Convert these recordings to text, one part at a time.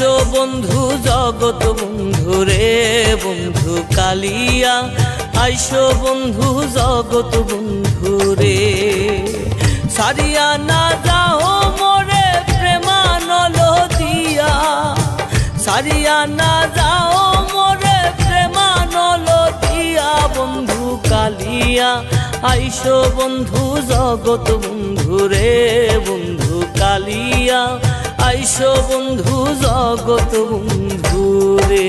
আইসো বন্ধু জগত বন্ধু রে বন্ধু কালিয়া। আইসো বন্ধু জগত বন্ধু রে। সারিয়া না যাও মোরে প্রেমানল দিয়া সারিয়া না যাও মোরে প্রেমানল দিয়া বন্ধু কালিয়া, আইসো বন্ধু জগত বন্ধু রে বন্ধু কালিয়া। আইসো বন্ধু জগত বন্ধু রে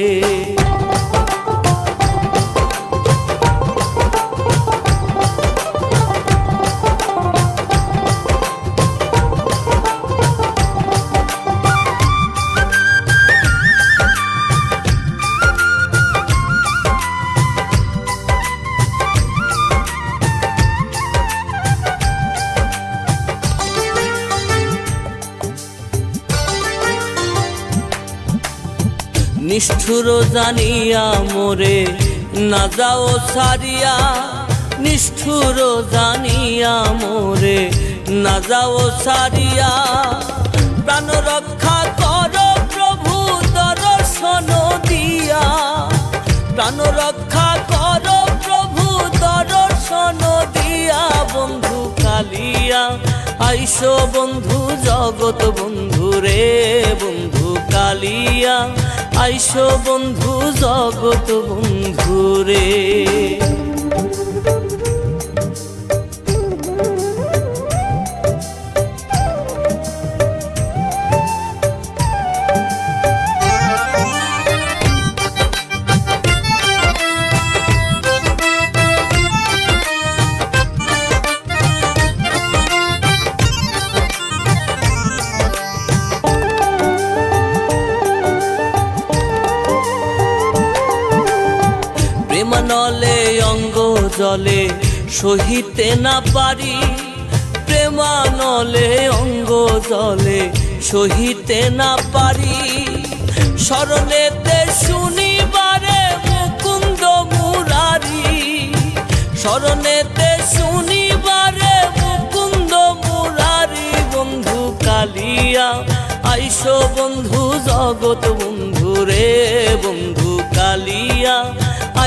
নিষ্ঠুর জানিয়া মোরে, না যাও সারিয়া নিষ্ঠুর জানিয়া মোরে, না যাও সারিয়া প্রাণ রক্ষা কর প্রভু, দর্শন দিয়া। প্রাণ রক্ষা কর প্রভু, দর্শন দিয়া। বন্ধু কালিয়া, আইসো বন্ধু জগত বন্ধু রে বন্ধু কালিয়া আইসো বন্ধু জগত বন্ধু রে। জলে সহিতে না পারি, প্রেমানলে অঙ্গ জলে সহিতে না পারি। স্মরণেতে শুনিবারে মুকুন্দ মুরারি স্মরণেতে শুনিবারে মুকুন্দ মুরারি। বন্ধু কালিয়া, আইসো বন্ধু জগত বন্ধু রে বন্ধু কালিয়া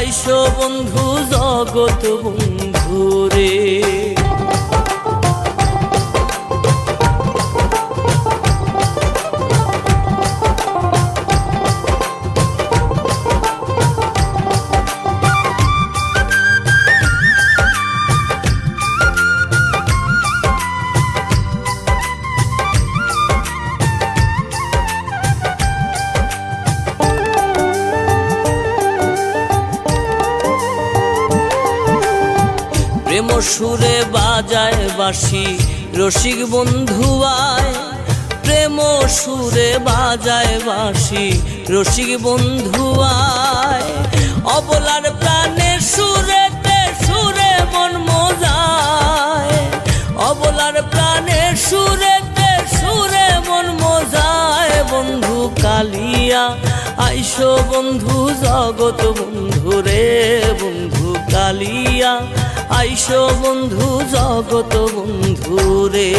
আইসো বন্ধু জগত বন্ধু রে। প্রেম সুরে বাজায় বাসি রসিক বন্ধু আয়। প্রেম সুরে বাজায় বাসি রসিক বন্ধু আয়। অবলার প্রাণে সুরেতে সুরে মন মজায়। অবলার প্রাণে সুরেতে সুরে মন মজায়। বন্ধু কালিয়া, আইসো বন্ধু জগত বন্ধু রে বন্ধু আইসো বন্ধু জগত বন্ধু রে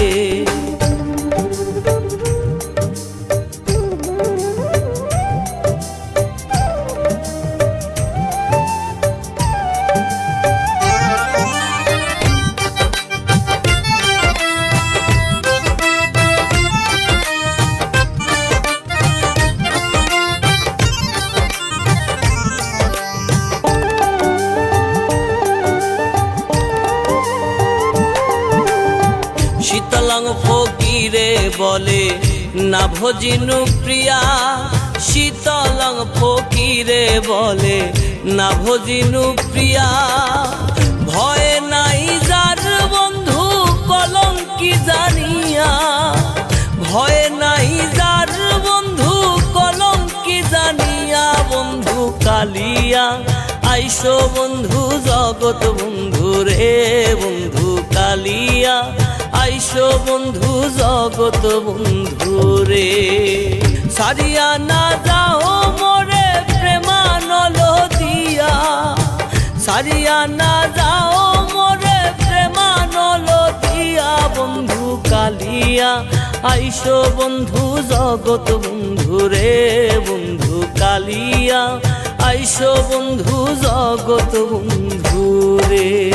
শীতলং ফকিরে বলে, না ভজিনু প্রিয়া। শীতলং ফকিরে বলে, না ভজিনু প্রিয়া। ভয় নাই যার বন্ধু কলঙ্কি জানিয়া, ভয় নাই যার বন্ধু কলঙ্কি জানিয়া, বন্ধু কালিয়া, আইসো বন্ধু জগত বন্ধু রে বন্ধু কালিয়া। আইসো বন্ধু, জগত বন্ধু রে। সারিয়া না যাও মোরে প্রেমানল দিয়া। সারিয়া না যাও মোরে প্রেমানল হলদিয়া বন্ধু কালিয়া, আইসো বন্ধু, জগত বন্ধু রে। বন্ধু কালিয়া, আইসো বন্ধু, জগত বন্ধু রে।